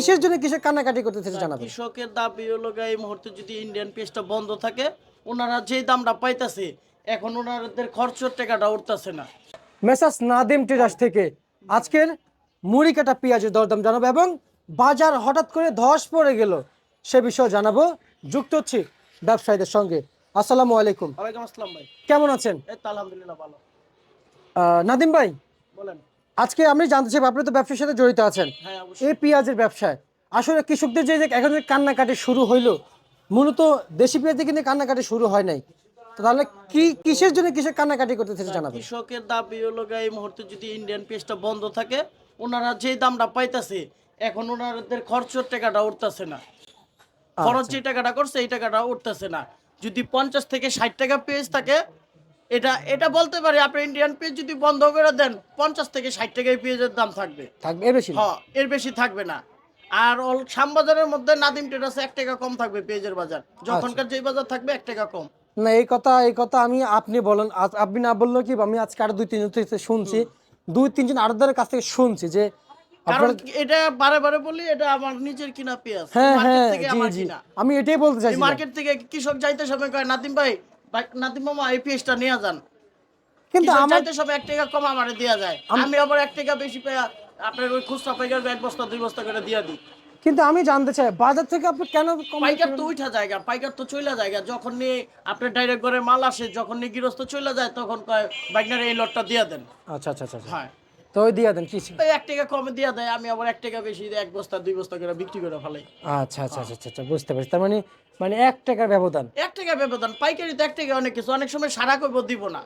কিসের জন্য কিসের কান্নাকাটি করতেছে জানাবেন। কৃষকের দাবি হলো এই মুহূর্তে যদি ইন্ডিয়ান পেজটা বন্ধ থাকে ওনারা যে দামটা পাইতাছে এখন ওনাদের খরচের টাকাটা উঠতেছে না। মেসাস নাদিম ট্রেডার্স থেকে আজকের মুড়ি কাটা পেঁয়াজের দরদাম জানাব এবং বাজার হঠাৎ করে ধস পড়ে গেল সে বিষয়ে জানাব। যুক্ত হচ্ছি ব্যবসায়ীদের সঙ্গে। আসসালামু আলাইকুম। ওয়ালাইকুম আসসালাম ভাই। কেমন আছেন? এই তো আলহামদুলিল্লাহ ভালো। আহ, নাদিম ভাই আজকে আমি জানতে চাই আপনি তো ব্যবসার সাথে জড়িত আছেন। হ্যাঁ এই পেঁয়াজের ব্যবসায় আসলে কৃষকদের যে এখন যে কান্নাকাটি শুরু হইল মূলত দেশি পেঁয়াজে কিন্তু কান্নাকাটি শুরু হয় নাই। তাহলে কি কিসের জন্য কিসের কান্নাকাটি কৃষকের দাবি হলো এই মুহূর্তে যদি ইন্ডিয়ান পেজটা বন্ধ থাকে ওনারা যে দামটা পাইতাছে এখন ওনাদের খরচের টাকাটা উঠতেছে না। খরচ যে টাকাটা করছে এই টাকাটা উঠতেছে না। যদি পঞ্চাশ থেকে ষাট টাকা পেজ থাকে এটা এটা বলতে পারি আপনি ইন্ডিয়ান পেজ যদি বন্ধ করে দেন পঞ্চাশ থেকে ষাট টাকায় পেঁয়াজের দাম থাকবে। থাকবে এর বেশি হ্যাঁ এর বেশি থাকবে না। আর অল শ্যামবাজারের মধ্যে নাদিম টেরাসে এক টাকা কম থাকবে পেঁয়াজের বাজার। যখনকার যেই বাজার থাকবে এক টাকা কম। না এই কথা এই কথা আমি আপনি বলেন আপনি না বললেও কি আমি আজকে আরও দুই তিনজন থেকে শুনছি। দুই তিনজন আরদারের কাছ থেকে শুনছি যে কারণ এটা বারে বারে বলি এটা আমার নিজের কিনা পেঁয়াজ। হ্যাঁ হ্যাঁ আমি এটাই বলতে চাই মার্কেট থেকে কৃষক যাইতে সময় কয় নাদিম ভাই মামা এই নিয়ে যান। কিন্তু আমার সব এক টাকা কম আমারে দেওয়া যায়। আমি আবার এক টাকা বেশি পেয়ে আপনার ওই খুচরা পাইকার এক বস্তা দুই বস্তা করে দিয়ে দিই। কিন্তু আমি জানতে চাই বাজার থেকে আপনি কেন পাইকার তো উঠা জায়গা পাইকার তো চলে জায়গা। যখন নিয়ে আপনি ডাইরেক্ট করে মাল আসে যখন নিয়ে গৃহস্থ চলে যায় তখন কয় বাইকনার এই লটটা দিয়ে দেন। আচ্ছা আচ্ছা আচ্ছা আচ্ছা। হ্যাঁ। তো ওই দিয়ে দেন কি ওই এক টাকা কমে দিয়ে দেয় আমি আবার এক টাকা বেশি এক বস্তা দুই বস্তা করে বিক্রি করে ফেলাই। আচ্ছা আচ্ছা আচ্ছা আচ্ছা বুঝতে পারছি। তার মানে মানে এক টাকার ব্যবধান। এক টাকা ব্যবধান পাইকারি তো এক টাকা অনেক কিছু অনেক সময় সারা করব দিব না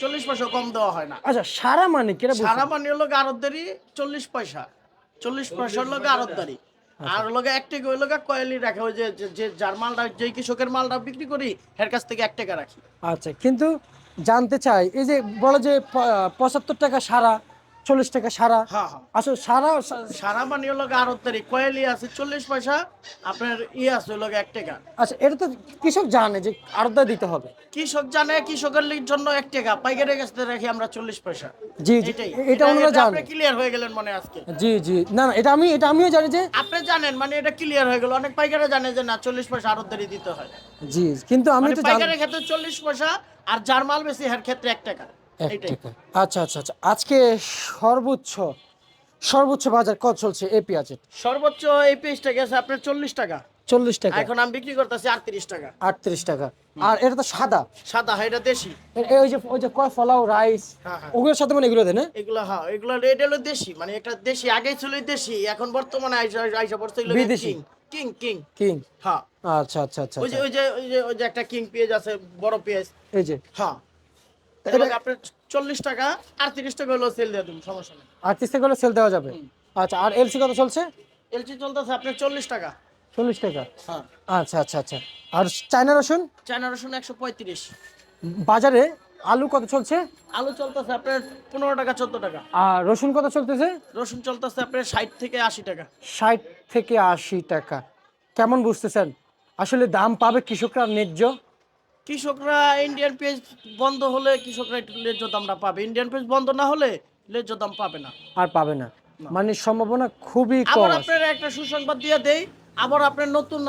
চল্লিশ পয়সা কম দেওয়া হয় না। আচ্ছা সারা মানে কিরা সারা মানে হলো আরতদারি চল্লিশ পয়সা। চল্লিশ পয়সার লোক আরতদারি আর লোক এক টাকা ওই লোক কয়েলি রাখে ওই যে যে- যার মালটা যে কৃষকের মালটা বিক্রি করি এর কাছ থেকে এক টাকা রাখি। আচ্ছা কিন্তু জানতে চাই এই যে বলে যে পঁচাত্তর টাকা সারা চল্লিশ টাকা সারা। আসলে সারা সারা মানে হলো আরতদারি কয়েলি আছে চল্লিশ পয়সা আপনার ইয়ে আছে লোক এক টাকা। আচ্ছা এটা তো কৃষক জানে যে আরদা দিতে হবে। কৃষক জানে কৃষকের জন্য এক টাকা পাইকারের কাছ থেকে রাখি আমরা চল্লিশ পয়সা। জি জি। এটা ওনারা জানে। ক্লিয়ার হয়ে গেলেন মনে আজকে। জি জি। না না এটা আমি এটা আমিও জানি যে আপনি জানেন মানে এটা ক্লিয়ার হয়ে গেল। অনেক পাইকারে জানে যে না চল্লিশ পয়সা আরতদারি দিতে হয়। জি কিন্তু আমি মানে তো পাইকারের ক্ষেত্রে চল্লিশ পয়সা আর যার মাল বেশি এর ক্ষেত্রে এক টাকা। এক টাকা। আচ্ছা আচ্ছা আচ্ছা। আজকে সর্বোচ্চ সর্বোচ্চ বাজার কত চলছে এই পেঁয়াজের সর্বোচ্চ এই পেজটা গেছে আপনার চল্লিশ টাকা। চল্লিশ টাকা। এখন আমি বিক্রি করতেছি আটত্রিশ টাকা। আটত্রিশ টাকা। আর এটা তো সাদা। সাদা হয় এটা দেশি। ওই যে ওই যে কয় ফলাও রাইস হ্যাঁ হ্যাঁ। ওগুলোর সাথে মানে এগুলো দেন? এগুলো হ্যাঁ এগুলো এটা হলো দেশি। মানে একটা দেশি আগেই ছিল দেশি। এখন বর্তমানে আইসা পড়ছে বিদেশি। কিং। King king. হ্যাঁ। আচ্ছা আচ্ছা আচ্ছা ওই যে ওই যে ওই যে ওই যে একটা কিং পেঁয়াজ আছে বড় পেঁয়াজ। এই যে। হ্যাঁ। আপনার চল্লিশ টাকা আটত্রিশ টাকা হলো সেল সমস্যা নেই। আটত্রিশ থেকে হলে সেল দেওয়া যাবে? আচ্ছা আর এলসি কত চলছে? এলচি চলতেছে আপনার চল্লিশ টাকা। চল্লিশ টাকা? হ্যাঁ। আচ্ছা আচ্ছা আচ্ছা। আর চায়না রসুন? চায়না রসুন একশো পঁয়ত্রিশ। বাজারে আলু কত চলছে? আলু চলতেছে আপনার পনেরো টাকা চোদ্দ টাকা। আর রসুন কত চলতেছে? রসুন চলতেছে আপনার ষাট থেকে আশি টাকা। ষাট থেকে আশি টাকা। কেমন বুঝতেছেন? আসলে দাম পাবে কৃষকরা ন্যায্য। কৃষকরা ইন্ডিয়ান পেজ বন্ধ হলে কৃষকরা একটু ন্যায্য দামটা পাবে। ইন্ডিয়ান পেজ বন্ধ না হলে ন্যায্য দাম পাবে না। আর পাবে না। মানে সম্ভাবনা খুবই কম আবার। আপনার একটা সুসংবাদ দিয়ে দেই। আবার আপনার নতুন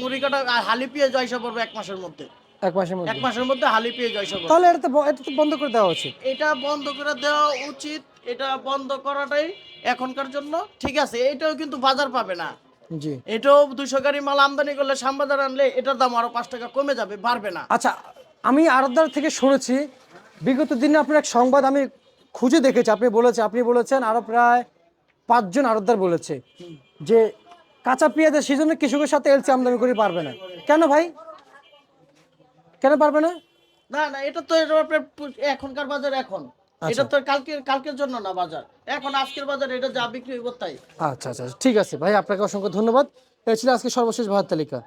মুড়ি কাটা হালি পেঁয়াজ আইসা পড়বে এক মাসের মধ্যে। এক মাসের মধ্যে। এক মাসের মধ্যে হালি পেঁয়াজ আইসা পড়বে। তাহলে এটা তো এটা তো বন্ধ করে দেওয়া উচিত। এটা বন্ধ করে দেওয়া উচিত। এটা বন্ধ করাটাই এখনকার জন্য। ঠিক আছে এটাও কিন্তু বাজার পাবে না। জি। এটাও দুশো গাড়ি মাল আমদানি করলে শ্যামবাজার আনলে এটার দাম আরও পাঁচ টাকা কমে যাবে বাড়বে না। আচ্ছা আমি আরদার থেকে শুনেছি বিগত দিনে আপনার এক সংবাদ আমি খুঁজে দেখেছি আপনি বলেছেন আপনি বলেছেন আরও প্রায় পাঁচজন আরদার বলেছে যে কাঁচা পেঁয়াজের সিজনে কৃষকের সাথে এলসি আমদানি করে পারবে না। কেন ভাই? কেন পারবে না? না না এটা তো আপনার এখনকার বাজার এখন। এটা তো কালকের কালকের জন্য না বাজার। এখন আজকের বাজার এটা যা বিক্রি হইব তাই। আচ্ছা আচ্ছা ঠিক আছে ভাই আপনাকে অসংখ্য ধন্যবাদ। এই ছিল আজকে সর্বশেষ ভাত তালিকা।